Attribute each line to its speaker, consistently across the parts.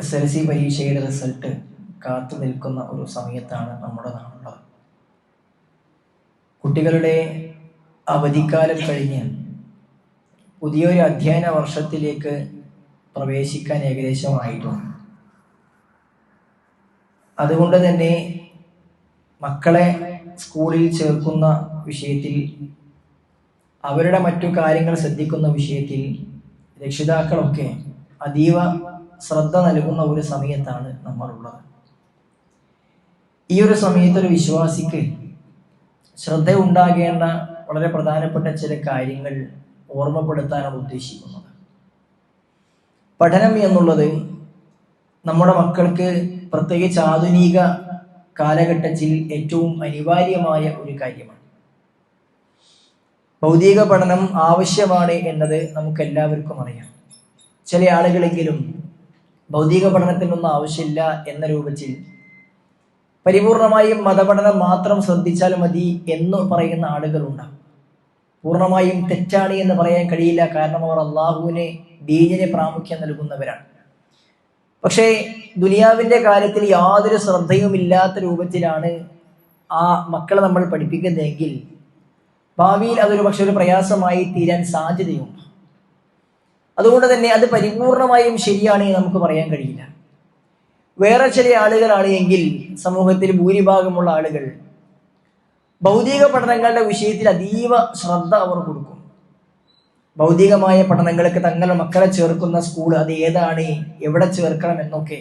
Speaker 1: S L C പരീക്ഷയുടെ result കാത്തു നിൽക്കുന്ന ഒരു സമയത്താണ് നമ്മുടെ നാടുള്ളത്. കുട്ടികളുടെ അവധിക്കാലം കഴിഞ്ഞ് പുതിയൊരു അധ്യയന വർഷത്തിലേക്ക് പ്രവേശിക്കാൻ ഏകദേശമായിട്ടുണ്ട്. അതുകൊണ്ട് തന്നെ മക്കളെ സ്കൂളിൽ ചേർക്കുന്ന വിഷയത്തിൽ അവരുടെ മറ്റു കാര്യങ്ങൾ ശ്രദ്ധിക്കുന്ന വിഷയത്തിൽ രക്ഷിതാക്കളൊക്കെ അതീവ ശ്രദ്ധ നൽകുന്ന ഒരു സമയത്താണ് നമ്മളുള്ളത്. ഈ ഒരു സമയത്ത് ഒരു വിശ്വാസിക്ക് ശ്രദ്ധ ഉണ്ടാകേണ്ട വളരെ പ്രധാനപ്പെട്ട ചില കാര്യങ്ങൾ ഓർമ്മപ്പെടുത്താനാണ് ഉദ്ദേശിക്കുന്നത്. പഠനം എന്നുള്ളത് നമ്മുടെ മക്കൾക്ക് പ്രത്യേകിച്ച് ആധുനിക കാലഘട്ടത്തിൽ ഏറ്റവും അനിവാര്യമായ ഒരു കാര്യമാണ്. ഭൗതിക പഠനം ആവശ്യമാണ് എന്നത് നമുക്ക് എല്ലാവർക്കും അറിയാം. ചില ആളുകളെങ്കിലും ഭൗതിക പഠനത്തിനൊന്നും ആവശ്യമില്ല എന്ന രൂപത്തിൽ. പരിപൂർണമായും മതപഠനം മാത്രം ശ്രദ്ധിച്ചാൽ മതി എന്ന് പറയുന്ന ആളുകളുണ്ടാകും പൂർണമായും തെറ്റാണ് എന്ന് പറയാൻ കഴിയില്ല കാരണം അവർ അള്ളാഹുവിനെ ദീനിനെ പ്രാമുഖ്യം നൽകുന്നവരാണ്. പക്ഷേ ദുനിയാവിന്റെ കാര്യത്തിൽ യാതൊരു ശ്രദ്ധയുമില്ലാത്ത രൂപത്തിലാണ് ആ മക്കളെ നമ്മൾ പഠിപ്പിക്കുന്നതെങ്കിൽ ഭാവിയിൽ അതൊരു പക്ഷെ ഒരു പ്രയാസമായി തീരാൻ സാധ്യതയുണ്ട്. അതുകൊണ്ട് തന്നെ അത് പരിപൂർണമായും ശരിയാണ് നമുക്ക് പറയാൻ കഴിയില്ല. വേറെ ചില ആളുകളാണ് എങ്കിൽ സമൂഹത്തിൽ ഭൂരിഭാഗമുള്ള ആളുകൾ ഭൗതിക പഠനങ്ങളുടെ വിഷയത്തിൽ അതീവ ശ്രദ്ധ അവർ കൊടുക്കും. ഭൗതികമായ പഠനങ്ങൾക്ക് തങ്ങളുടെ മക്കളെ ചേർക്കുന്ന സ്കൂൾ അത് ഏതാണ് എവിടെ ചേർക്കണം എന്നൊക്കെ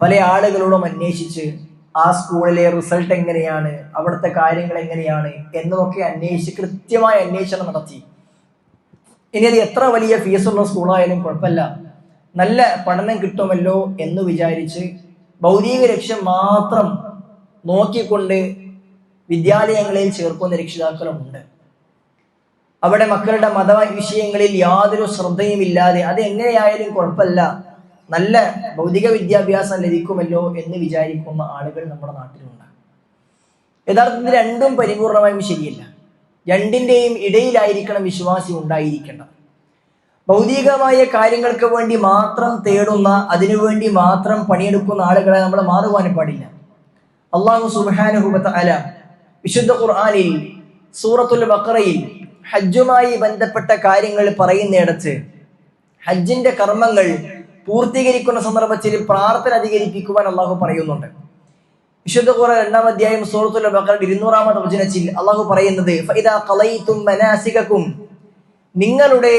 Speaker 1: പല ആളുകളോടും അന്വേഷിച്ച് ആ സ്കൂളിലെ റിസൾട്ട് എങ്ങനെയാണ് അവിടുത്തെ കാര്യങ്ങൾ എങ്ങനെയാണ് എന്നൊക്കെ അന്വേഷിച്ച് കൃത്യമായ അന്വേഷണം നടത്തി. ഇനി അത് എത്ര വലിയ ഫീസുള്ള സ്കൂളായാലും കുഴപ്പമില്ല. നല്ല പഠനം കിട്ടുമല്ലോ എന്ന് വിചാരിച്ച് ഭൗതിക ലക്ഷ്യം മാത്രം നോക്കിക്കൊണ്ട് വിദ്യാലയങ്ങളിൽ ചേർക്കുന്ന രക്ഷിതാക്കളുമുണ്ട്. അവിടെ മക്കളുടെ മത വിഷയങ്ങളിൽ യാതൊരു ശ്രദ്ധയുമില്ലാതെ അത് എങ്ങനെയായാലും കുഴപ്പമില്ല. നല്ല ഭൗതിക വിദ്യാഭ്യാസം ലഭിക്കുമല്ലോ എന്ന് വിചാരിക്കുന്ന ആളുകൾ നമ്മുടെ നാട്ടിലുണ്ട്. യഥാർത്ഥത്തിൽ രണ്ടും പരിപൂർണമായും ശരിയല്ല. രണ്ടിന്റെയും ഇടയിലായിരിക്കണം വിശ്വാസി ഉണ്ടായിരിക്കേണ്ടത്. ഭൗതികമായ കാര്യങ്ങൾക്ക് വേണ്ടി മാത്രം തേടുന്ന അതിനുവേണ്ടി മാത്രം പണിയെടുക്കുന്ന ആളുകളെ നമ്മൾ മാറുവാനും പാടില്ല. അള്ളാഹു സുബാനുഹുബത്ത് അല വിശുദ്ധ ഖുർആാനിൽ സൂറത്തുൽ ബക്കറയിൽ ഹജ്ജുമായി ബന്ധപ്പെട്ട കാര്യങ്ങൾ പറയുന്നിടത്ത് ഹജ്ജിന്റെ കർമ്മങ്ങൾ പൂർത്തീകരിക്കുന്ന സന്ദർഭത്തിൽ പ്രാർത്ഥന അധികരിപ്പിക്കുവാൻ അള്ളാഹു പറയുന്നുണ്ട്. വിശുദ്ധ ഖുർആൻ രണ്ടാം അധ്യായം സൂറത്തുൽ ബഖറ ഇരുന്നൂറാമത്തെ വചനത്തിൽ അള്ളാഹു പറയുന്നത് മനാസികക്കും നിങ്ങളുടെ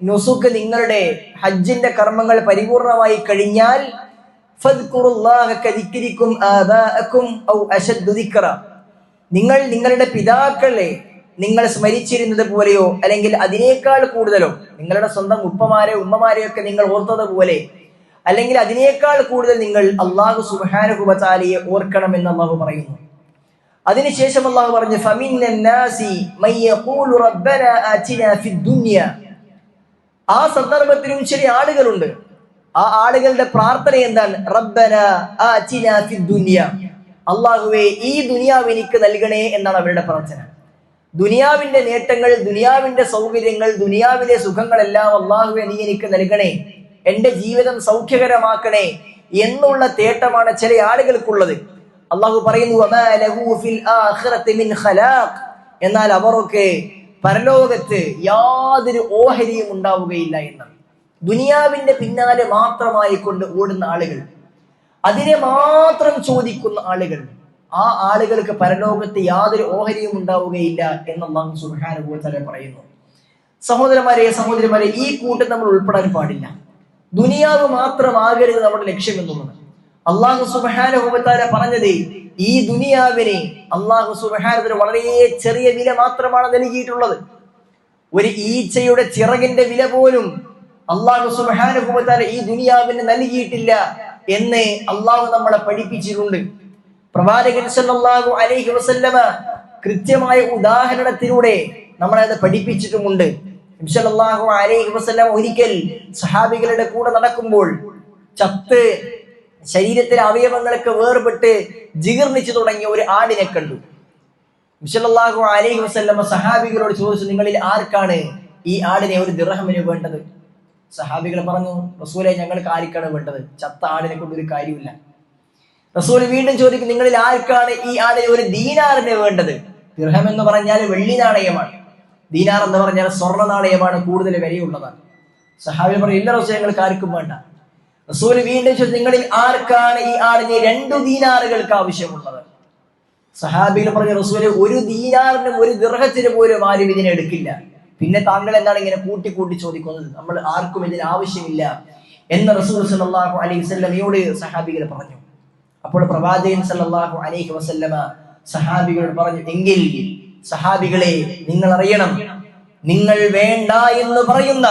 Speaker 1: നുസുക്ക് നിങ്ങളുടെ ഹജ്ജിന്റെ കർമ്മങ്ങൾ പരിപൂർണമായി കഴിഞ്ഞാൽ നിങ്ങൾ നിങ്ങളുടെ പിതാക്കളെ നിങ്ങൾ സ്മരിച്ചിരുന്നത് പോലെയോ അല്ലെങ്കിൽ അതിനേക്കാൾ കൂടുതലോ നിങ്ങളുടെ സ്വന്തം ഉപ്പമാരെ ഉമ്മമാരെയൊക്കെ നിങ്ങൾ ഓർത്തത് പോലെ അല്ലെങ്കിൽ അതിനേക്കാൾ കൂടുതൽ നിങ്ങൾ അള്ളാഹു ഓർക്കണം എന്ന് അള്ളാഹു പറയുന്നു. അതിനുശേഷം അള്ളാഹു പറഞ്ഞു ആ സന്ദർഭത്തിലും ശരി ആളുകളുണ്ട്. ആ ആളുകളുടെ പ്രാർത്ഥന എന്താണ്? റബ്ബന അള്ളാഹുവേ ഈ ദുനിയാവ് എനിക്ക് നൽകണേ എന്നാണ് അവരുടെ പ്രാർത്ഥന. ദുനിയാവിന്റെ നേട്ടങ്ങൾ ദുനിയാവിന്റെ സൗകര്യങ്ങൾ ദുനിയാവിലെ സുഖങ്ങളെല്ലാം അള്ളാഹുവെ നീ എനിക്ക് നൽകണേ. എന്റെ ജീവിതം സൗഖ്യകരമാക്കണേ എന്നുള്ള തേട്ടമാണ് ചില ആളുകൾക്കുള്ളത്. അള്ളാഹു പറയുന്നു. എന്നാൽ അവരൊക്കെ പരലോകത്ത് യാതൊരു ഓഹരിയും ഉണ്ടാവുകയില്ല എന്നാണ്. ദുനിയാവിന്റെ പിന്നാലെ മാത്രമായി കൊണ്ട് ഓടുന്ന ആളുകൾ അതിനെ മാത്രം ചോദിക്കുന്ന ആളുകൾ ആ ആളുകൾക്ക് പരലോകത്ത് യാതൊരു ഓഹരിയും ഉണ്ടാവുകയില്ല എന്ന് അള്ളാഹു സുബാനുഭവത്തല പറയുന്നു. സഹോദരന്മാരെ സഹോദരിമാരെ ഈ കൂട്ടം നമ്മൾ ഉൾപ്പെടാൻ പാടില്ല. ദുനിയാവ് മാത്രം മാത്രമാകരുത് നമ്മുടെ ലക്ഷ്യം എന്നുള്ളത് അള്ളാഹു സുബാനുഭവത്താല പറഞ്ഞത് ഈ ദുനിയാവിനെ അള്ളാഹു സുബാനത്തിന് വളരെ ചെറിയ വില മാത്രമാണ് നൽകിയിട്ടുള്ളത്. ഒരു ഈച്ചയുടെ ചിറകിന്റെ വില പോലും അള്ളാഹു സുബാനുഭവത്താല ഈ ദുനിയാവിന് നൽകിയിട്ടില്ല എന്ന് അള്ളാഹു നമ്മളെ പഠിപ്പിച്ചിട്ടുണ്ട്. പ്രവാചകൻ സല്ലല്ലാഹു അലൈഹി വസല്ലമ കൃത്യമായ ഉദാഹരണത്തിലൂടെ നമ്മളെ അത് പഠിപ്പിച്ചിട്ടുമുണ്ട്. ഒരിക്കൽ സഹാബികളുടെ കൂടെ നടക്കുമ്പോൾ ചത്ത് ശരീരത്തിലെ അവയവങ്ങളൊക്കെ വേർപെട്ട് ജീർണിച്ചു തുടങ്ങിയ ഒരു ആടിനെ കണ്ടു. വിശലല്ലാഹു അലൈഹി വസ്ലമ സഹാബികളോട് ചോദിച്ചു നിങ്ങളിൽ ആർക്കാണ് ഈ ആടിനെ ഒരു ദിർഹമിന് വേണ്ടത്? സഹാബികൾ പറഞ്ഞു റസൂലെ ഞങ്ങൾക്ക് ആർക്കാണ് വേണ്ടത്? ചത്ത ആടിനെ കൊണ്ട് ഒരു കാര്യമില്ല റസൂൽ വീണ്ടും ചോദിക്കും നിങ്ങളിൽ ആർക്കാണ് ഈ ആടിനെ ഒരു ദീനാറിന് വേണ്ടത്? ദിർഹം എന്ന് പറഞ്ഞാൽ വെള്ളി നാണയമാണ്. ദീനാർ എന്ന് പറഞ്ഞാൽ സ്വർണ നാണയമാണ് കൂടുതൽ വിലയുള്ളത്. സഹാബി പറയും ഇല്ല റസൂൽ ഞങ്ങൾക്ക് ആർക്കും വേണ്ട. റസൂൽ വീണ്ടും ചോദിച്ചു നിങ്ങളിൽ ആർക്കാണ് ഈ ആടിന് രണ്ടു ദീനാറുകൾക്ക് ആവശ്യമുള്ളത്? സഹാബികൾ പറഞ്ഞ റസൂൽ ഒരു ദീനാറിനും ഒരു ദീർഘത്തിന് പോലും ആരും ഇതിനെ എടുക്കില്ല. പിന്നെ താങ്കൾ എന്താണ് ഇങ്ങനെ കൂട്ടി കൂട്ടി ചോദിക്കുന്നത്? നമ്മൾ ആർക്കും ഇതിന് ആവശ്യമില്ല എന്ന് റസൂൽ സല്ലല്ലാഹു അലൈഹി വസല്ലമയോട് സഹാബികൾ പറഞ്ഞു. അപ്പോൾ പ്രവാചകൻ സല്ലല്ലാഹു അലൈഹി വസല്ലമ സഹാബികൾ പറഞ്ഞു എങ്കിൽ സഹാബികളെ നിങ്ങൾ അറിയണം നിങ്ങൾ വേണ്ട എന്ന് പറയുന്ന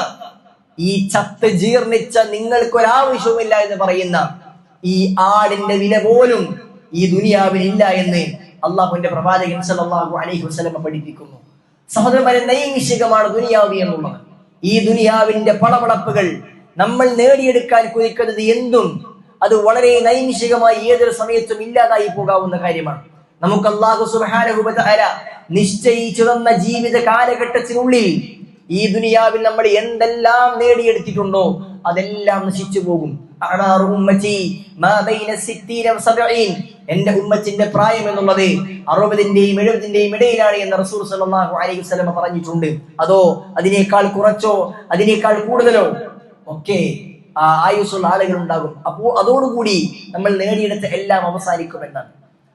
Speaker 1: ഈ ചത്ത് ജീർണിച്ച നിങ്ങൾക്ക് നിങ്ങൾക്കൊരാവശ്യവുമില്ല എന്ന് പറയുന്ന ഈ ആടിന്റെ വില പോലും ഈ ദുനിയാവിൽ ഇല്ല എന്ന് അള്ളാഹുവിന്റെ പ്രവാചകൻ സല്ലല്ലാഹു അലൈഹി വസ്ലമ പഠിപ്പിക്കുന്നു. സഹോദരന്മാരെ നൈമിഷികമാണ് ദുനിയാവ് എന്നുള്ളത്. ഈ ദുനിയാവിന്റെ പളവളപ്പുകൾ നമ്മൾ നേടിയെടുക്കാൻ കുതിക്കുന്നത് എന്തും. അത് വളരെ നൈമിഷികമായി ഏതൊരു സമയത്തും ഇല്ലാതായി പോകാവുന്ന കാര്യമാണ്. നമുക്ക് അള്ളാഹു സുബാനുഭവ നിശ്ചയിച്ചു തന്ന ജീവിത കാലഘട്ടത്തിനുള്ളിൽ ഈ ദുനിയാവിൽ നമ്മൾ എന്തെല്ലാം നേടിയെടുത്തിട്ടുണ്ടോ അതെല്ലാം നശിച്ചു പോകും. എന്റെ ഉമ്മച്ചിന്റെ പ്രായം എന്നുള്ളത് അറുപതിന്റെയും എഴുപതിന്റെയും ഇടയിലാണ് എന്ന് റസൂൽ സല്ലല്ലാഹു അലൈഹി വസല്ലം പറഞ്ഞിട്ടുണ്ട്. അതോ അതിനേക്കാൾ കുറച്ചോ അതിനേക്കാൾ കൂടുതലോ? ഒക്കെ ആയുസ്സുള്ള ആളുകൾ ഉണ്ടാകും അപ്പോൾ അതോടുകൂടി നമ്മൾ നേടിയെടുത്ത എല്ലാം അവസാനിക്കുമെന്നാണ്.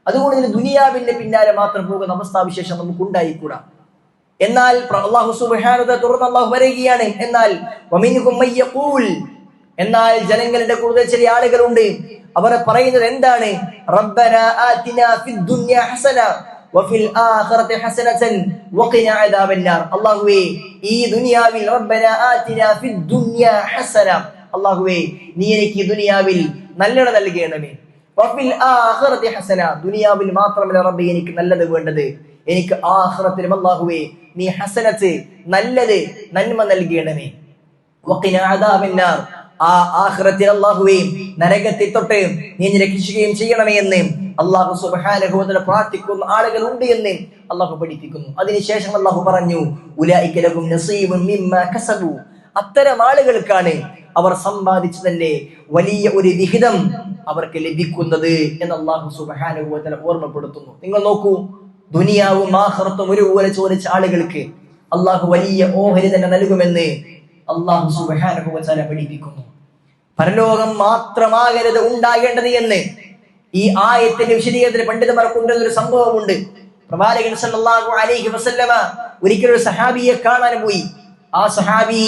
Speaker 1: അതുകൊണ്ട് ഇതിന് ദുനിയാവിന്റെ പിന്നാലെ മാത്രം പോകുന്ന അവസ്ഥാവിശേഷം നമുക്ക് ഉണ്ടായിക്കൂടാ എന്നാൽ അള്ളാഹു സുബ്ഹാനഹു തുറന്ന് അള്ളാഹു വരികയാണ് എന്നാൽ എന്നാൽ ജനങ്ങളുടെ കൂടുതൽ ചില ആളുകളുണ്ട്. അവർ പറയുന്നത് എന്താണ്? റബ്ബന ആതിനാ ഫിദ് ദുനിയ ഹസന വഫിൽ ആഖിറതി ഹസനതൻ വഖിന അദാബന്നാർ. അല്ലാഹുവേ ഈ ദുനിയാവിൽ റബ്ബന ആതിനാ ഫിദ് ദുനിയ ഹസന. അല്ലാഹുവേ നീ എനിക്ക് ദുനിയാവിൽ നല്ലത് നൽകണമേ. ഹസന. ദുനിയാവിൽ മാത്രമല്ല റബ്ബേ എനിക്ക് നല്ലത് വേണ്ടത്. എനിക്ക് ആഹ്റത്തിലും അല്ലാഹുവേ നീ ഹസനത്ത് നല്ലത് നന്മ അദാബന്നാർ. ആ ആഖിറത്തിൽ അല്ലാഹുവേ നരകത്തിൽ തൊട്ട് നീ രക്ഷിക്കുകയും ചെയ്യണമേ എന്ന് അള്ളാഹു തആല പ്രാർത്ഥിക്കുന്ന ആളുകൾ ഉണ്ട് എന്ന് അള്ളാഹു പഠിപ്പിക്കുന്നു. അതിനുശേഷം അള്ളാഹു പറഞ്ഞു ഉലായിക്കലകും അത്തരം ആളുകൾക്കാണ് അവർ സമ്പാദിച്ചതല്ലേ വലിയ ഒരു വിഹിതം അവർക്ക് ലഭിക്കുന്നത് എന്ന് അള്ളാഹു തആല ഓർമ്മപ്പെടുത്തുന്നു. നിങ്ങൾ നോക്കൂ ദുനിയാവും ആഖിറത്തും ഒരുപോലെ ചോദിച്ച ആളുകൾക്ക് അള്ളാഹു വലിയ ഓഹരി തന്നെ നൽകുമെന്ന് അള്ളാഹു തആല പഠിപ്പിക്കുന്നു. പരലോകം മാത്രമാകരുത് ഉണ്ടാകേണ്ടത് എന്ന് ഈ ആയത്തിന്റെ വിശദീകരണത്തിൽ പണ്ഡിതന്മാർ കൊണ്ടുവന്ന ഒരു സംഭവമുണ്ട്. പ്രവാചകൻ സല്ലല്ലാഹു അലൈഹി വസല്ലമ ഒരിക്കലും ഒരു സഹാബിയെ കാണാൻ പോയി. ആ സഹാബി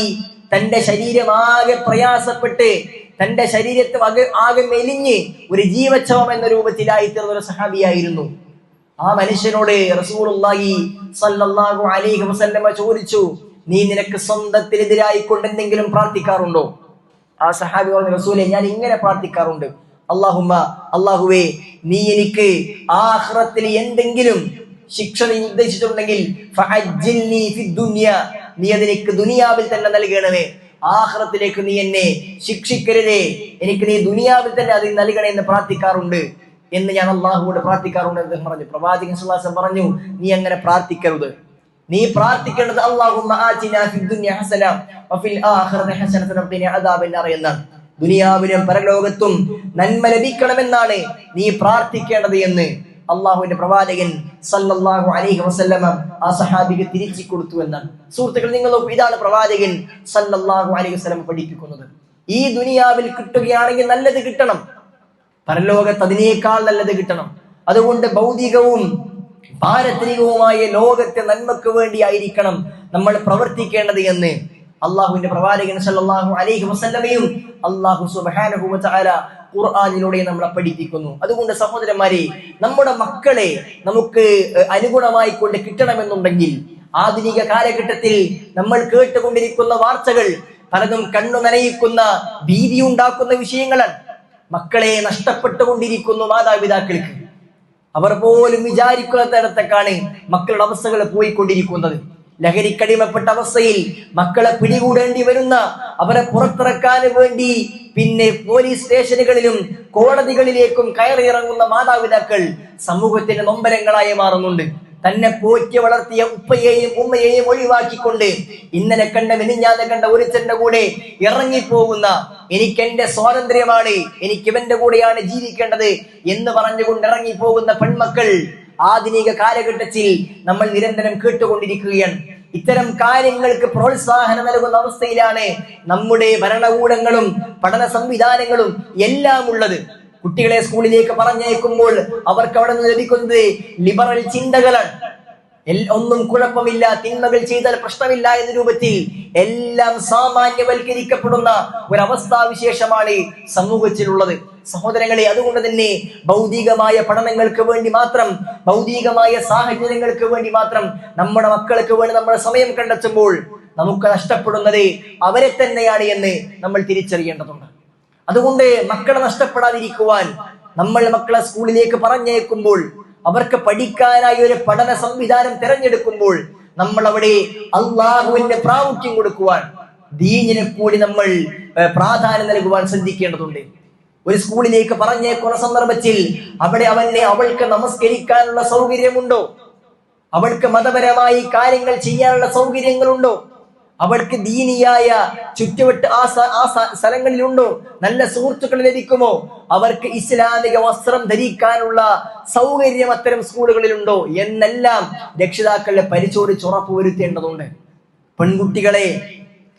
Speaker 1: തന്റെ ശരീരമാകെ പ്രയാസപ്പെട്ട് തന്റെ ശരീരത്തെ വക ആകെ മെലിഞ്ഞ് ഒരു ജീവച്ഛവം എന്ന രൂപത്തിലായി തീർന്ന ഒരു സഹാബിയായിരുന്നു. ആ മനുഷ്യനോട് റസൂലുള്ളാഹി സല്ലല്ലാഹു അലൈഹി വസല്ലമ ചോദിച്ചു നീ നിനക്ക് സ്വന്തത്തിനെതിരായി കൊണ്ട് എന്തെങ്കിലും പ്രാർത്ഥിക്കാറുണ്ടോ? ആ സഹാബി പറഞ്ഞു റസൂലെ ഞാൻ ഇങ്ങനെ പ്രാർത്ഥിക്കാറുണ്ട്. അള്ളാഹുമ്മ അള്ളാഹുവേ നീ എനിക്ക് ആഹ്റത്തിൽ എന്തെങ്കിലും ശിക്ഷ നീ ഉദ്ദേശിച്ചിട്ടുണ്ടെങ്കിൽ നീ അതെനിക്ക് ദുനിയാവിൽ തന്നെ നൽകണമേ. ആഖിറത്തിലേക്ക് നീ എന്നെ ശിക്ഷിക്കരുതേ. എനിക്ക് നീ ദുനിയാവിൽ തന്നെ അത് നൽകണേ എന്ന് പ്രാർത്ഥിക്കാറുണ്ട് എന്ന് ഞാൻ അള്ളാഹുവോട് പ്രാർത്ഥിക്കാറുണ്ട് അദ്ദേഹം പറഞ്ഞു. പ്രവാചകൻ സുല്ലാസം പറഞ്ഞു നീ അങ്ങനെ പ്രാർത്ഥിക്കരുത്. നീ പ്രാർത്ഥിക്കേണ്ടത് എന്നാണ്. ദുനിയാവിലും പരലോകത്തും നന്മ ലഭിക്കണമെന്നാണ് നീ പ്രാർത്ഥിക്കേണ്ടത് എന്ന് അള്ളാഹുവിന്റെ പ്രവാചകൻ സല്ലല്ലാഹു അലൈഹി വസല്ലമ ആ സഹാബിക്ക് തിരിച്ചു കൊടുത്തു എന്നാണ്. സുഹൃത്തുക്കൾ നിങ്ങൾ ഇതാണ് പ്രവാചകൻ സല്ലല്ലാഹു അലൈഹി വസല്ലമ പഠിപ്പിക്കുന്നത്. ഈ ദുനിയാവിൽ കിട്ടുകയാണെങ്കിൽ നല്ലത് കിട്ടണം. പരലോകത്ത് അതിനേക്കാൾ നല്ലത് കിട്ടണം. അതുകൊണ്ട് ഭൗതികവും പാരത്രികവുമായ ലോകത്തെ നന്മക്ക് വേണ്ടിയായിരിക്കണം നമ്മൾ പ്രവർത്തിക്കേണ്ടത് എന്ന് അള്ളാഹുവിന്റെ പ്രവാചകൻ സല്ലല്ലാഹു അലൈഹി വസല്ലമയും അള്ളാഹു സുബ്ഹാനഹു വ തആല ഖുർആനിലൂടെ നമ്മളെ പഠിപ്പിക്കുന്നു. അതുകൊണ്ട് സഹോദരന്മാരെ നമ്മുടെ മക്കളെ നമുക്ക് അനുഗുണമായി കൊണ്ട് കിട്ടണമെന്നുണ്ടെങ്കിൽ ആധുനിക കാലഘട്ടത്തിൽ നമ്മൾ കേട്ടുകൊണ്ടിരിക്കുന്ന വാർത്തകൾ പലതും കണ്ണു നനയിക്കുന്ന ഭീതി ഉണ്ടാക്കുന്ന വിഷയങ്ങളാണ്. മക്കളെ നഷ്ടപ്പെട്ടുകൊണ്ടിരിക്കുന്നു മാതാപിതാക്കൾക്ക്. അവർ പോലും വിചാരിക്കുന്ന തരത്തേക്കാണ് മക്കളുടെ അവസ്ഥകൾ പോയിക്കൊണ്ടിരിക്കുന്നത്. ലഹരിക്കടിമപ്പെട്ട അവസ്ഥയിൽ മക്കളെ പിടികൂടേണ്ടി വരുന്ന അവരെ പുറത്തിറക്കാൻ വേണ്ടി പിന്നെ പോലീസ് സ്റ്റേഷനുകളിലും കോടതികളിലേക്കും കയറിയിറങ്ങുന്ന മാതാപിതാക്കൾ സമൂഹത്തിന്റെ നൊമ്പരങ്ങളായി മാറുന്നുണ്ട്. തന്നെ പോറ്റി വളർത്തിയ ഉപ്പയെയും ഉമ്മയെയും ഒഴിവാക്കിക്കൊണ്ട് ഇന്നലെ കണ്ട മിനിഞ്ഞാതെ കണ്ട ഒരുത്തന്റെ കൂടെ ഇറങ്ങിപ്പോകുന്ന എനിക്ക് എന്റെ സ്വാതന്ത്ര്യമാണ് എനിക്ക് ഇവന്റെ കൂടെയാണ് ജീവിക്കേണ്ടത് എന്ന് പറഞ്ഞുകൊണ്ട് ഇറങ്ങിപ്പോകുന്ന പെൺമക്കൾ ആധുനിക കാലഘട്ടത്തിൽ നമ്മൾ നിരന്തരം കേട്ടുകൊണ്ടിരിക്കുകയാണ്. ഇത്തരം കാര്യങ്ങൾക്ക് പ്രോത്സാഹനം നൽകുന്ന അവസ്ഥയിലാണ് നമ്മുടെ ഭരണകൂടങ്ങളും പഠന സംവിധാനങ്ങളും എല്ലാം ഉള്ളത്. കുട്ടികളെ സ്കൂളിലേക്ക് പറഞ്ഞയക്കുമ്പോൾ അവർക്ക് അവിടെ നിന്ന് ലഭിക്കുന്നത് ലിബറൽ ചിന്തകളാണ്. ഒന്നും കുഴപ്പമില്ല തിന്മകൾ ചെയ്താൽ പ്രശ്നമില്ല എന്ന രൂപത്തിൽ എല്ലാം സാമാന്യവൽക്കരിക്കപ്പെടുന്ന ഒരവസ്ഥാവിശേഷമാണ് സമൂഹത്തിലുള്ളത്. സഹോദരങ്ങളെ അതുകൊണ്ട് തന്നെ ഭൗതികമായ പഠനങ്ങൾക്ക് വേണ്ടി മാത്രം ഭൗതികമായ സാഹചര്യങ്ങൾക്ക് വേണ്ടി മാത്രം നമ്മുടെ മക്കൾക്ക് വേണ്ടി നമ്മൾ സമയം കണ്ടെത്തുമ്പോൾ നമുക്ക് നഷ്ടപ്പെടുന്നത് അവരെ തന്നെയാണ് എന്ന് നമ്മൾ തിരിച്ചറിയേണ്ടതുണ്ട്. അതുകൊണ്ട് മക്കളെ നഷ്ടപ്പെടാതിരിക്കുവാൻ നമ്മൾ മക്കളെ സ്കൂളിലേക്ക് പറഞ്ഞേക്കുമ്പോൾ അവർക്ക് പഠിക്കാനായി ഒരു പഠന സംവിധാനം തിരഞ്ഞെടുക്കുമ്പോൾ നമ്മൾ അവിടെ അള്ളാഹുവിന്റെ പ്രാമുഖ്യം കൊടുക്കുവാൻ ദീനിനെ കൂടി നമ്മൾ പ്രാധാന്യം നൽകുവാൻ ശ്രദ്ധിക്കേണ്ടതുണ്ട്. ഒരു സ്കൂളിലേക്ക് പറഞ്ഞേക്കുന്ന സന്ദർഭത്തിൽ അവിടെ അവനെ അവൾക്ക് നമസ്കരിക്കാനുള്ള സൗകര്യമുണ്ടോ? അവൾക്ക് മതപരമായി കാര്യങ്ങൾ ചെയ്യാനുള്ള സൗകര്യങ്ങളുണ്ടോ? അവൾക്ക് ദീനിയായ ചുറ്റുവട്ട് ആ ആ സ്ഥലങ്ങളിലുണ്ടോ? നല്ല സുഹൃത്തുക്കൾ ലഭിക്കുമോ? അവർക്ക് ഇസ്ലാമിക വസ്ത്രം ധരിക്കാനുള്ള സൗകര്യം അത്തരം സ്കൂളുകളിലുണ്ടോ? എന്നെല്ലാം രക്ഷിതാക്കളെ പരിശോധിച്ച് ഉറപ്പുവരുത്തേണ്ടതുണ്ട്. പെൺകുട്ടികളെ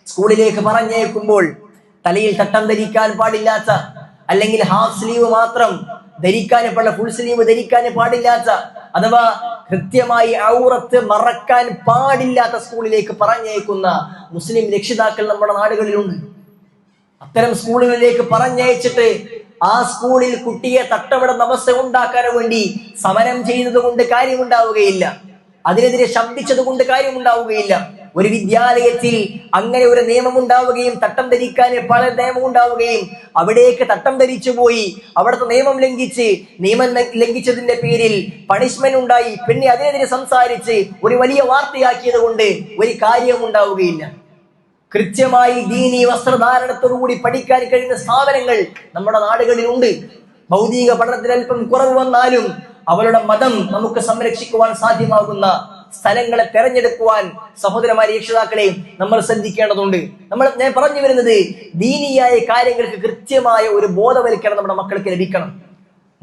Speaker 1: സ്കൂളിലേക്ക് പറഞ്ഞേക്കുമ്പോൾ തലയിൽ തട്ടം ധരിക്കാൻ പാടില്ലാത്ത അല്ലെങ്കിൽ ഹാഫ് സ്ലീവ് മാത്രം ധരിക്കാൻ പാടില്ല ഫുൾ സ്ലീവ് ധരിക്കാൻ പാടില്ലാത്ത അഥവാ കൃത്യമായി ഔറത്ത് മറക്കാൻ പാടില്ലാത്ത സ്കൂളിലേക്ക് പറഞ്ഞയക്കുന്ന മുസ്ലിം രക്ഷിതാക്കൾ നമ്മുടെ നാടുകളിലുണ്ട്. അത്തരം സ്കൂളുകളിലേക്ക് പറഞ്ഞയച്ചിട്ട് ആ സ്കൂളിൽ കുട്ടിയെ തട്ടവിടുന്ന അവസ്ഥ ഉണ്ടാക്കാൻ വേണ്ടി സമരം ചെയ്യുന്നത് കൊണ്ട് കാര്യമുണ്ടാവുകയില്ല. അതിനെതിരെ ശബ്ദിച്ചത് കൊണ്ട് കാര്യമുണ്ടാവുകയില്ല. ഒരു വിദ്യാലയത്തിൽ അങ്ങനെ ഒരു നിയമം ഉണ്ടാവുകയും തട്ടം ധരിക്കാൻ പല നിയമം ഉണ്ടാവുകയും അവിടേക്ക് തട്ടം ധരിച്ചു പോയി. അവിടുത്തെ നിയമം ലംഘിച്ച് നിയമം ലംഘിച്ചതിന്റെ പേരിൽ പണിഷ്മെന്റ് ഉണ്ടായി. പിന്നെ അതിനെതിരെ സംസാരിച്ച് ഒരു വലിയ വാർത്തയാക്കിയത് കൊണ്ട് ഒരു കാര്യം ഉണ്ടാവുകയില്ല. കൃത്യമായി ദീനി വസ്ത്രധാരണത്തോടുകൂടി പഠിക്കാൻ കഴിയുന്ന സ്ഥാപനങ്ങൾ നമ്മുടെ നാടുകളിലുണ്ട്. ഭൗതിക പഠനത്തിൽ അല്പം കുറവ് വന്നാലും അവരുടെ മതം നമുക്ക് സംരക്ഷിക്കുവാൻ സാധ്യമാകുന്ന സ്ഥലങ്ങളെ തെരഞ്ഞെടുക്കുവാൻ സഹോദരന്മാരെ രക്ഷിതാക്കളെ നമ്മൾ ശ്രദ്ധിക്കേണ്ടതുണ്ട്. നമ്മൾ ഞാൻ പറഞ്ഞു വരുന്നത് ദീനിയായ കാര്യങ്ങൾക്ക് കൃത്യമായ ഒരു ബോധവൽക്കരണം നമ്മുടെ മക്കൾക്ക് ലഭിക്കണം.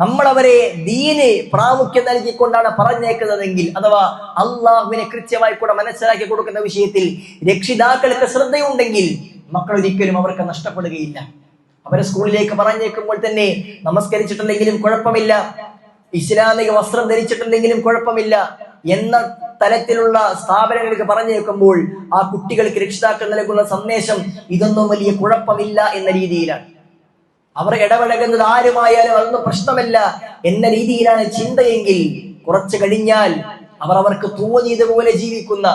Speaker 1: നമ്മൾ അവരെ ദീന് പ്രാമുഖ്യം നൽകിക്കൊണ്ടാണ് പറഞ്ഞേക്കുന്നതെങ്കിൽ അഥവാ അള്ളാഹുവിനെ കൃത്യമായി കൂടെ മനസ്സിലാക്കി കൊടുക്കുന്ന വിഷയത്തിൽ രക്ഷിതാക്കൾക്ക് ശ്രദ്ധയുണ്ടെങ്കിൽ മക്കൾ ഒരിക്കലും അവർക്ക് നഷ്ടപ്പെടുകയില്ല. അവരെ സ്കൂളിലേക്ക് പറഞ്ഞേക്കുമ്പോൾ തന്നെ നമസ്കരിച്ചിട്ടുണ്ടെങ്കിലും കുഴപ്പമില്ല. ഇസ്ലാമിക വസ്ത്രം ധരിച്ചിട്ടുണ്ടെങ്കിലും കുഴപ്പമില്ല. എന്ന തലത്തിലുള്ള സ്ഥാപനങ്ങൾക്ക് പറഞ്ഞേക്കുമ്പോൾ ആ കുട്ടികൾക്ക് രക്ഷിതാക്കൾ നൽകുന്ന സന്ദേശം ഇതൊന്നും വലിയ കുഴപ്പമില്ല എന്ന രീതിയിലാണ്. അവർ ഇടപഴകുന്നത് ആരുമായാലും അതൊന്നും പ്രശ്നമല്ല എന്ന രീതിയിലാണ് ചിന്തയെങ്കിൽ കുറച്ച് കഴിഞ്ഞാൽ അവർ അവർക്ക് തോന്നിയതുപോലെ ജീവിക്കുന്ന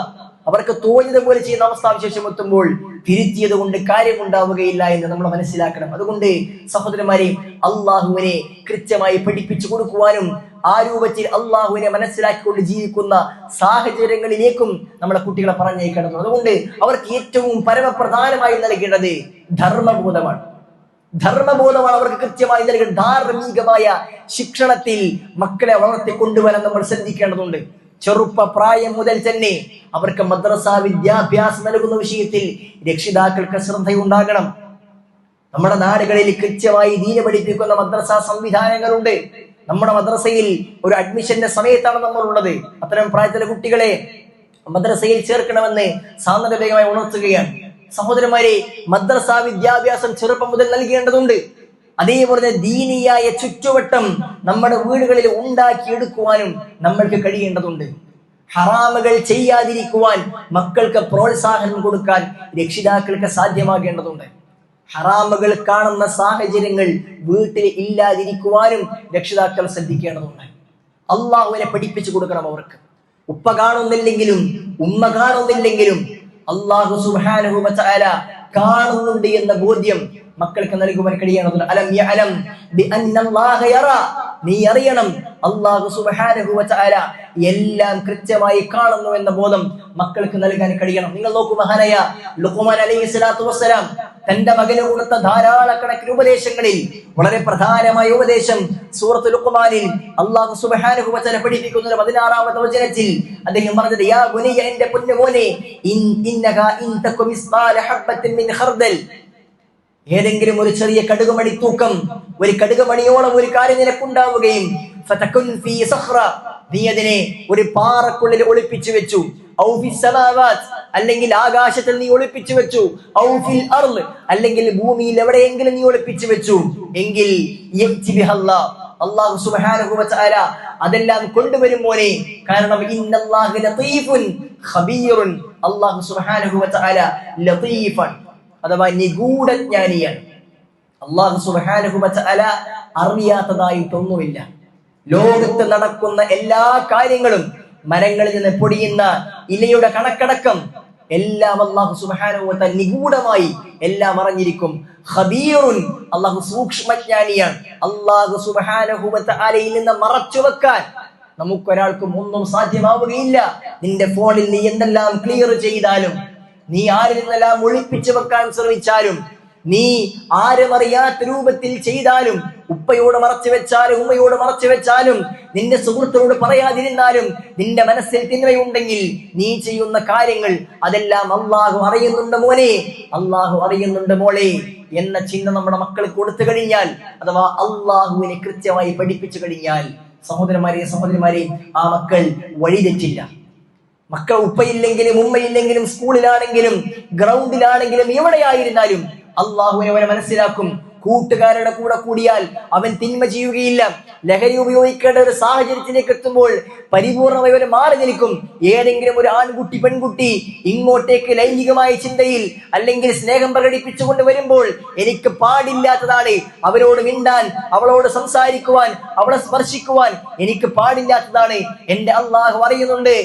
Speaker 1: അവർക്ക് തോന്നിയതുപോലെ ചെയ്യുന്ന അവസ്ഥാവിശേഷം എത്തുമ്പോൾ തിരുത്തിയത് കൊണ്ട് കാര്യമുണ്ടാവുകയില്ല എന്ന് നമ്മൾ മനസ്സിലാക്കണം. അതുകൊണ്ട് സഹോദരന്മാരെ അള്ളാഹുവിനെ കൃത്യമായി പഠിപ്പിച്ചു കൊടുക്കുവാനും ആ രൂപത്തിൽ അള്ളാഹുവിനെ മനസ്സിലാക്കിക്കൊണ്ട് ജീവിക്കുന്ന സാഹചര്യങ്ങളിലേക്കും നമ്മളെ കുട്ടികളെ പറഞ്ഞേക്കേണ്ടതുണ്ട് അതുകൊണ്ട് അവർക്ക് ഏറ്റവും പരമപ്രധാനമായി നൽകേണ്ടത് ധർമ്മബോധമാണ്. ധർമ്മബോധമാണ് അവർക്ക് കൃത്യമായി നൽകുന്ന ധാർമ്മികമായ ശിക്ഷണത്തിൽ മക്കളെ വളർത്തി കൊണ്ടുവരാൻ നമ്മൾ ശ്രദ്ധിക്കേണ്ടതുണ്ട്. ചെറുപ്പ പ്രായം മുതൽ തന്നെ അവർക്ക് മദ്രസ വിദ്യാഭ്യാസം നൽകുന്ന വിഷയത്തിൽ രക്ഷിതാക്കൾക്ക് ശ്രദ്ധയുണ്ടാകണം. നമ്മുടെ നാടുകളിൽ കൃത്യമായി ദീന പഠിപ്പിക്കുന്ന മദ്രസ സംവിധാനങ്ങളുണ്ട്. നമ്മുടെ മദ്രസയിൽ ഒരു അഡ്മിഷന്റെ സമയത്താണ് നമ്മൾ ഉള്ളത് അത്തരം പ്രായത്തിലെ കുട്ടികളെ മദ്രസയിൽ ചേർക്കണമെന്ന് സാന്ദർഭികമായി ഉണർത്തുകയാണ്. സഹോദരന്മാരെ മദ്രസ വിദ്യാഭ്യാസം ചെറുപ്പം മുതൽ നൽകേണ്ടതുണ്ട്. അതേപോലെ ദീനിയായ ചുറ്റുവട്ടം നമ്മുടെ വീടുകളിൽ ഉണ്ടാക്കിയെടുക്കുവാനും നമ്മൾക്ക് കഴിയേണ്ടതുണ്ട്. ഹറാമുകൾ ചെയ്യാതിരിക്കുവാൻ മക്കൾക്ക് പ്രോത്സാഹനം കൊടുക്കാൻ രക്ഷിതാക്കൾക്ക് സാധ്യമാകേണ്ടതുണ്ട്. ഹറാമുകൾ കാണുന്ന സാഹചര്യങ്ങൾ വീട്ടിൽ ഇല്ലാതിരിക്കുവാനും രക്ഷിതാക്കൾ ശ്രദ്ധിക്കേണ്ടതുണ്ട്. അള്ളാഹുവിനെ പഠിപ്പിച്ചു കൊടുക്കണം അവർക്ക്. ഉപ്പ കാണുന്നില്ലെങ്കിലും ഉമ്മ കാണുന്നില്ലെങ്കിലും അള്ളാഹു സുബ്ഹാനഹു വതആല കാണുന്നുണ്ട് എന്ന ബോധ്യം മക്കൾക്ക് നൽകുവാൻ കഴിയണതുണ്ട് അലം നീ അറിയണം അള്ളാഹു സുബ്ഹാനഹു വതആല എല്ലാം കൃത്യമായി കാണുന്നു എന്ന ബോധം മക്കൾക്ക് നൽകാൻ കഴിയണം. നിങ്ങൾ നോക്കൂ മഹാനയ ലുഖ്മാൻ അലൈഹി സ്വലാത്തു വസ്സലാം തന്റെ മകന് കൊടുത്ത ധാരാളക്കണക്കിന് ഉപദേശങ്ങളിൽ വളരെ പ്രധാനമായ ഉപദേശം സൂറത്ത് ലുക്കുമാനിൽ അള്ളാഹു സുബ്ഹാനഹു വചന പഠിപ്പിക്കുന്ന പതിനാറാമത്തെ വചനത്തിൽ അദ്ദേഹം പറഞ്ഞത് യാ ഗുനിയ എന്റെ പൊന്നുമോനെ ഇൻ ഇന്നക മിസ്ബാല ഖർദൽ. ഏതെങ്കിലും ഒരു ചെറിയ കടുകുമണി തൂക്കം ഒരു കടുകുമണിയോളം ഒരു കാര്യം നിനക്കുണ്ടാവുകയും ഫീ നീ അതിനെ ഒരു പാറക്കുള്ളിൽ ഒളിപ്പിച്ചു വെച്ചു. ഔ അല്ലെങ്കിൽ ആകാശത്തിൽ നീ ഒളിപ്പിച്ചു വെച്ചു. ഔ ഫിൽ അർൾ അല്ലെങ്കിൽ ഭൂമിയിൽ എവിടെയെങ്കിലും നീ ഒളിപ്പിച്ചു വെച്ചു. എങ്കിൽ അള്ളാഹു ബിഹല്ലാ അല്ലാഹു സുബ്ഹാനഹു വ അതെല്ലാം കൊണ്ടുവരും മോനെ. കാരണം ഇന്നല്ലാഹു ലതീഫുൻ ഖബീറുൻ. സുബ്ഹാനഹു വതആല ലതീഫൻ. അഥവാ നിഗൂഢജ്ഞാനിയാണ് അള്ളാഹു വതആല തആല അറിയാത്തതായിട്ടൊന്നുമില്ല ലോകത്ത് നടക്കുന്ന എല്ലാ കാര്യങ്ങളും മരങ്ങളിൽ നിന്ന് പൊടിയുന്ന ഇലയുടെ കണക്കടക്കം എല്ലാം അള്ളാഹു തആല നിഗൂഢമായി എല്ലാം അറിഞ്ഞിരിക്കും. ഖബീറുൻ അള്ളാഹു സൂക്ഷ്മജ്ഞാനിയാണ്. അള്ളാഹു സുബ്ഹാനഹു വ തആലയിൽ നിന്ന് മറച്ചു വെക്കാൻ നമുക്കൊരാൾക്കും ഒന്നും സാധ്യമാവുകയില്ല. നിന്റെ ഫോണിൽ നീ എന്തെല്ലാം ക്ലിയർ ചെയ്താലും നീ ആരിൽ നിന്നെല്ലാം ഒളിപ്പിച്ചു വെക്കാൻ ശ്രമിച്ചാലും നീ ആരും അറിയാത്ത രൂപത്തിൽ ചെയ്താലും ഉപ്പയോട് മറച്ചു വെച്ചാലും ഉമ്മയോട് മറച്ചു വെച്ചാലും നിന്റെ സുഹൃത്തിനോട് പറയാതിരുന്നാലും നിന്റെ മനസ്സിൽ തിന്മയുണ്ടെങ്കിൽ നീ ചെയ്യുന്ന കാര്യങ്ങൾ അതെല്ലാം അള്ളാഹു അറിയുന്നുണ്ട് മോനെ. അള്ളാഹു അറിയുന്നുണ്ട് മോളെ. എന്ന ചിന്ത നമ്മുടെ മക്കൾ കൊടുത്തു കഴിഞ്ഞാൽ അഥവാ അള്ളാഹുവിനെ കൃത്യമായി പഠിപ്പിച്ചു കഴിഞ്ഞാൽ സഹോദരന്മാരെ സഹോദരിമാരെ ആ മക്കൾ വഴിതെറ്റില്ല മക്കൾ ഉപ്പയില്ലെങ്കിലും ഉമ്മയില്ലെങ്കിലും സ്കൂളിലാണെങ്കിലും ഗ്രൗണ്ടിലാണെങ്കിലും എവിടെയായിരുന്നാലും അള്ളാഹുവിനെ അവനെ മനസ്സിലാക്കും. കൂട്ടുകാരുടെ കൂടെ കൂടിയാൽ അവൻ തിന്മ ചെയ്യുകയില്ല. ലഹരി ഉപയോഗിക്കേണ്ട ഒരു സാഹചര്യത്തിലേക്ക് എത്തുമ്പോൾ പരിപൂർണമായി അവർ മാറി നിൽക്കും. ഏതെങ്കിലും ഒരു ആൺകുട്ടി പെൺകുട്ടി ഇങ്ങോട്ടേക്ക് ലൈംഗികമായ ചിന്തയിൽ അല്ലെങ്കിൽ സ്നേഹം പ്രകടിപ്പിച്ചുകൊണ്ട് വരുമ്പോൾ എനിക്ക് പാടില്ലാത്തതാണ് അവരോട് മിണ്ടാൻ അവളോട് സംസാരിക്കുവാൻ അവളെ സ്പർശിക്കുവാൻ എനിക്ക് പാടില്ലാത്തതാണ് എന്റെ അള്ളാഹു അറിയുന്നുണ്ട്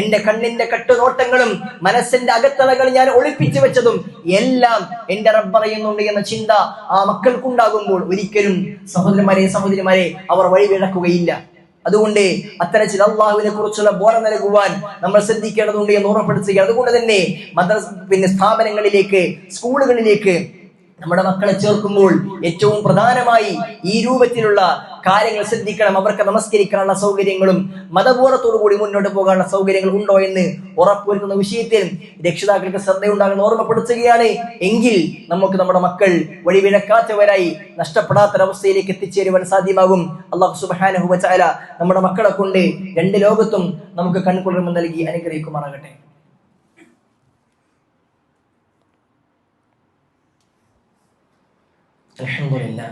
Speaker 1: എന്റെ കണ്ണിന്റെ കട്ടുനോട്ടങ്ങളും മനസ്സിന്റെ അകത്തളകൾ ഞാൻ ഒളിപ്പിച്ചു വെച്ചതും എല്ലാം എന്റെ റബ്ബ് പറയുന്നുണ്ട് എന്ന ചിന്ത ആ മക്കൾക്കുണ്ടാകുമ്പോൾ ഒരിക്കലും സഹോദരന്മാരെ സഹോദരിമാരെ അവർ വഴിവിളക്കുകയില്ല. അതുകൊണ്ട് അത്തരത്തിൽ അള്ളാഹുവിനെ കുറിച്ചുള്ള ബോധം നൽകുവാൻ നമ്മൾ ശ്രദ്ധിക്കേണ്ടതുണ്ട് എന്ന് ഓർമ്മപ്പെടുത്തുകയാണ്. അതുകൊണ്ട് തന്നെ മദ്രസ പിന്നെ സ്ഥാപനങ്ങളിലേക്ക് സ്കൂളുകളിലേക്ക് നമ്മുടെ മക്കളെ ചേർക്കുമ്പോൾ ഏറ്റവും പ്രധാനമായി ഈ രൂപത്തിലുള്ള കാര്യങ്ങൾ ശ്രദ്ധിക്കണം. അവർക്ക് നമസ്കരിക്കാനുള്ള സൗകര്യങ്ങളും മതബോധത്തോടു കൂടി മുന്നോട്ട് പോകാനുള്ള സൗകര്യങ്ങൾ ഉണ്ടോ എന്ന് ഉറപ്പുവരുത്തുന്ന വിഷയത്തിൽ രക്ഷിതാക്കൾക്ക് ശ്രദ്ധയുണ്ടാകുന്ന ഓർമ്മപ്പെടുത്തുകയാണ്. എങ്കിൽ നമുക്ക് നമ്മുടെ മക്കൾ വഴിവിഴക്കാത്തവരായി നഷ്ടപ്പെടാത്തൊരവസ്ഥയിലേക്ക് എത്തിച്ചേരുവാൻ സാധ്യമാകും. അള്ളാഹു സുബ്ഹാനഹു വ തആല നമ്മുടെ മക്കളെ കൊണ്ട് രണ്ട് ലോകത്തും നമുക്ക് കൺകുളിർമ നൽകി അനുഗ്രഹിക്കുമാറാകട്ടെ. الحمد لله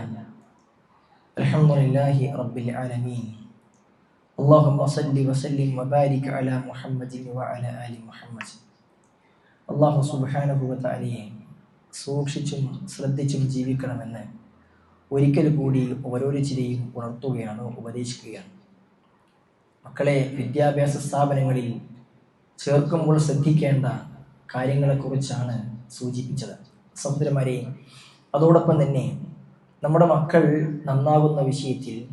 Speaker 1: الحمد لله رب العالمين اللهم صل وسلم وبارك على محمد وعلى آل محمد അള്ളാഹു സുബ്ഹാനഹു വ തആലയെ സൂക്ഷിച്ചും ശ്രദ്ധിച്ചും ജീവിക്കണമെന്ന് ഒരിക്കൽ കൂടി ഓരോരുത്തരെയും ഉണർത്തുകയാണ് ഉപദേശിക്കുകയാണ് മക്കളെ വിദ്യാഭ്യാസ സ്ഥാപനങ്ങളിൽ ചേർക്കുമ്പോൾ ശ്രദ്ധിക്കേണ്ട കാര്യങ്ങളെക്കുറിച്ചാണ് സൂചിപ്പിച്ചത് സഹോദരന്മാരെ അതോടൊപ്പം തന്നെ നമ്മുടെ മക്കൾ നന്നാകുന്ന വിഷയത്തിൽ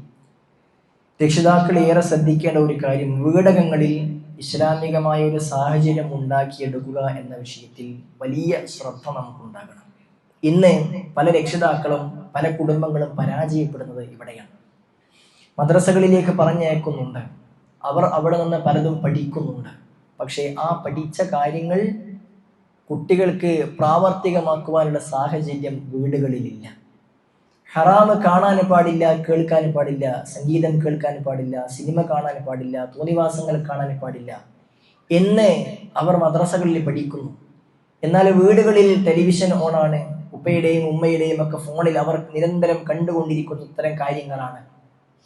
Speaker 1: രക്ഷിതാക്കൾ ഏറെ ശ്രദ്ധിക്കേണ്ട ഒരു കാര്യം വീടകങ്ങളിൽ ഇസ്ലാമികമായ ഒരു സാഹചര്യം ഉണ്ടാക്കിയെടുക്കുക എന്ന വിഷയത്തിൽ വലിയ ശ്രദ്ധ നമുക്കുണ്ടാകണം. ഇന്ന് പല രക്ഷിതാക്കളും പല കുടുംബങ്ങളും പരാജയപ്പെടുന്നത് ഇവിടെയാണ്. മദ്രസകളിലേക്ക് പറഞ്ഞയക്കുന്നുണ്ട്. അവർ അവിടെ നിന്ന് പലതും പഠിക്കുന്നുണ്ട്. പക്ഷേ ആ പഠിച്ച കാര്യങ്ങൾ കുട്ടികൾക്ക് പ്രാവർത്തികമാക്കുവാനുള്ള സാഹചര്യം വീടുകളിലില്ല. ഹറാമ് കാണാൻ പാടില്ല കേൾക്കാൻ പാടില്ല സംഗീതം കേൾക്കാൻ പാടില്ല സിനിമ കാണാൻ പാടില്ല തോന്നിവാസങ്ങൾ കാണാൻ പാടില്ല എന്ന് അവർ മദ്രസകളിൽ പഠിക്കുന്നു. എന്നാൽ വീടുകളിൽ ടെലിവിഷൻ ഓണാണ്. ഉപ്പയുടെയും ഉമ്മയുടെയും ഒക്കെ ഫോണിൽ അവർ നിരന്തരം കണ്ടുകൊണ്ടിരിക്കുന്ന ഇത്തരം കാര്യങ്ങളാണ്.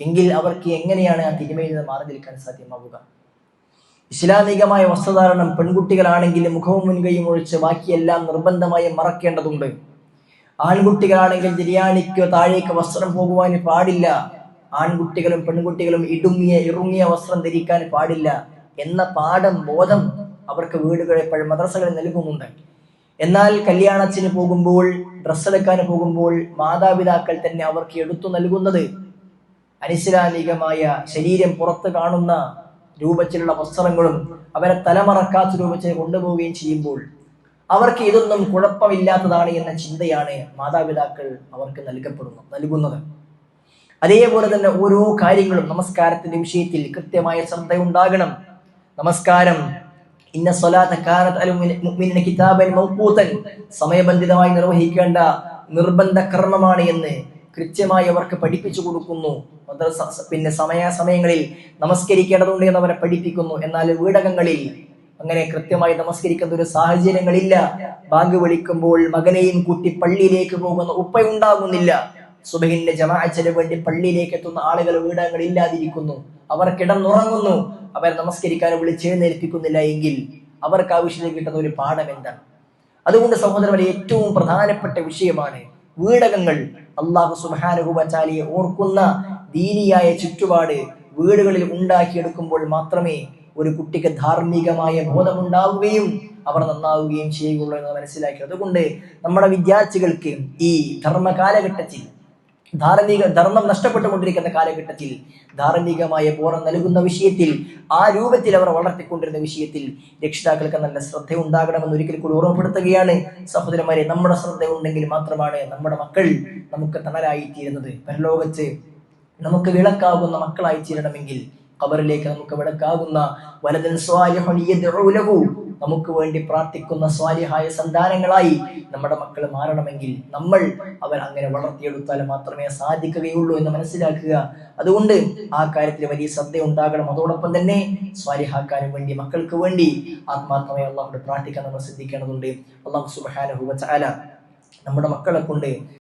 Speaker 1: എങ്കിൽ അവർക്ക് എങ്ങനെയാണ് ആ തിരുമയിൽ നിന്ന് മാറി നിൽക്കാൻ സാധ്യമാവുക? ഇസ്ലാമികമായ വസ്ത്രധാരണം പെൺകുട്ടികളാണെങ്കിൽ മുഖവും മുൻകൈയും ഒഴിച്ച് ബാക്കിയെല്ലാം നിർബന്ധമായും മറക്കേണ്ടതുണ്ട്. ആൺകുട്ടികളാണെങ്കിൽ ബിരിയാണിക്കോ താഴേക്ക് വസ്ത്രം പോകുവാൻ പാടില്ല. ആൺകുട്ടികളും പെൺകുട്ടികളും ഇടുങ്ങിയ ഇറുങ്ങിയ വസ്ത്രം ധരിക്കാൻ പാടില്ല എന്ന പാഠം ബോധം അവർക്ക് വീടുകളിൽ മദ്രസകളിൽ നൽകുന്നുണ്ട്. എന്നാൽ കല്യാണത്തിന് പോകുമ്പോൾ ഡ്രസ്സ് എടുക്കാൻ പോകുമ്പോൾ മാതാപിതാക്കൾ തന്നെ അവർക്ക് എടുത്തു നൽകുന്നത് അനിസ്ലാമികമായ ശരീരം പുറത്ത് കാണുന്ന രൂപത്തിലുള്ള വസ്ത്രങ്ങളും അവരെ തലമറക്കാത്ത രൂപത്തിൽ കൊണ്ടുപോവുകയും ചെയ്യുമ്പോൾ അവർക്ക് ഇതൊന്നും കുഴപ്പമില്ലാത്തതാണ് എന്ന ചിന്തയാണ് മാതാപിതാക്കൾ അവർക്ക് നൽകപ്പെടുന്നു നൽകുന്നത്. അതേപോലെ തന്നെ ഓരോ കാര്യങ്ങളും നമസ്കാരത്തിന്റെ വിഷയത്തിൽ കൃത്യമായ ശ്രദ്ധ ഉണ്ടാകണം. നമസ്കാരം. ഇന്ന സ്വലാത്ത കാനത്ത് അൽ കിതാബൻ മൗഖൂതൻ. സമയബന്ധിതമായി നിർവഹിക്കേണ്ട നിർബന്ധ കർമ്മമാണ് എന്ന് കൃത്യമായി അവർക്ക് പഠിപ്പിച്ചു കൊടുക്കുന്നു. പിന്നെ സമയ സമയങ്ങളിൽ നമസ്കരിക്കേണ്ടതുണ്ട് എന്ന് അവരെ പഠിപ്പിക്കുന്നു. എന്നാൽ വീടകങ്ങളിൽ അങ്ങനെ കൃത്യമായി നമസ്കരിക്കുന്ന ഒരു സാഹചര്യങ്ങളില്ല. ബാങ്ക് വിളിക്കുമ്പോൾ മകനെയും കൂട്ടി പള്ളിയിലേക്ക് പോകുന്ന ഉപ്പയുണ്ടാകുന്നില്ല സുബഹിന്റെ ജമാഅച്ചന് വേണ്ടി പള്ളിയിലേക്ക് എത്തുന്ന ആളുകൾ വീടകങ്ങൾ ഇല്ലാതിരിക്കുന്നു. അവർ കിടന്നുറങ്ങുന്നു. അവർ നമസ്കരിക്കാൻ വിളിച്ചെഴുന്നേൽപ്പിക്കുന്നില്ല എങ്കിൽ അവർക്ക് ആവശ്യത്തിൽ കിട്ടുന്ന ഒരു പാഠം എന്താണ്? അതുകൊണ്ട് സഹോദരന്മാരെ ഏറ്റവും പ്രധാനപ്പെട്ട വിഷയമാണ് വീടകങ്ങൾ. അള്ളാഹു സുബാനുഹുബാലിയെ ഓർക്കുന്ന ദീനിയായ ചുറ്റുപാട് വീടുകളിൽ ഉണ്ടാക്കിയെടുക്കുമ്പോൾ മാത്രമേ ഒരു കുട്ടിക്ക് ധാർമ്മികമായ ബോധമുണ്ടാവുകയും അവർ നന്നാവുകയും ചെയ്യുകയുള്ളൂ എന്ന് മനസ്സിലാക്കി. അതുകൊണ്ട് നമ്മുടെ വിദ്യാർത്ഥികൾക്ക് ഈ ധർമ്മ കാലഘട്ടത്തിൽ ധാർമ്മിക ധർമ്മം നഷ്ടപ്പെട്ടുകൊണ്ടിരിക്കുന്ന കാലഘട്ടത്തിൽ ധാർമ്മികമായ ബോധം നൽകുന്ന വിഷയത്തിൽ ആ രൂപത്തിൽ അവർ വളർത്തിക്കൊണ്ടിരുന്ന വിഷയത്തിൽ രക്ഷിതാക്കൾക്ക് നല്ല ശ്രദ്ധ ഉണ്ടാകണമെന്ന് ഒരിക്കൽ കൂടി ഓർമ്മപ്പെടുത്തുകയാണ്. സഹോദരന്മാരെ നമ്മുടെ ശ്രദ്ധ ഉണ്ടെങ്കിൽ മാത്രമാണ് നമ്മുടെ മക്കൾ നമുക്ക് തണലായി തീരുന്നത് പരലോകത്ത് നമുക്ക് വിളക്കാകുന്ന മക്കളായി തീരണമെങ്കിൽ ഖബറിലേക്ക് നമുക്ക് വിളക്കാകുന്ന വലതൻ സ്വാലിഹുൻ യദ്ഉ ലഹു നമുക്ക് വേണ്ടി പ്രാർത്ഥിക്കുന്ന സ്വാലിഹായ സന്താനങ്ങളായി നമ്മുടെ മക്കൾ മാറണമെങ്കിൽ നമ്മൾ അവർ അങ്ങനെ വളർത്തിയെടുത്താൽ മാത്രമേ സാധിക്കുകയുള്ളൂ എന്ന് മനസ്സിലാക്കുക. അതുകൊണ്ട് ആ കാര്യത്തിൽ വലിയ ശ്രദ്ധ ഉണ്ടാകണം അതോടൊപ്പം തന്നെ സ്വാലിഹാക്കാനും വേണ്ടി മക്കൾക്ക് വേണ്ടി ആത്മാർത്ഥമായി അള്ളാഹുടെ പ്രാർത്ഥിക്കാൻ നമ്മൾ ശ്രദ്ധിക്കേണ്ടതുണ്ട് അള്ളാഹു സുബാന നമ്മുടെ മക്കളെ കൊണ്ട്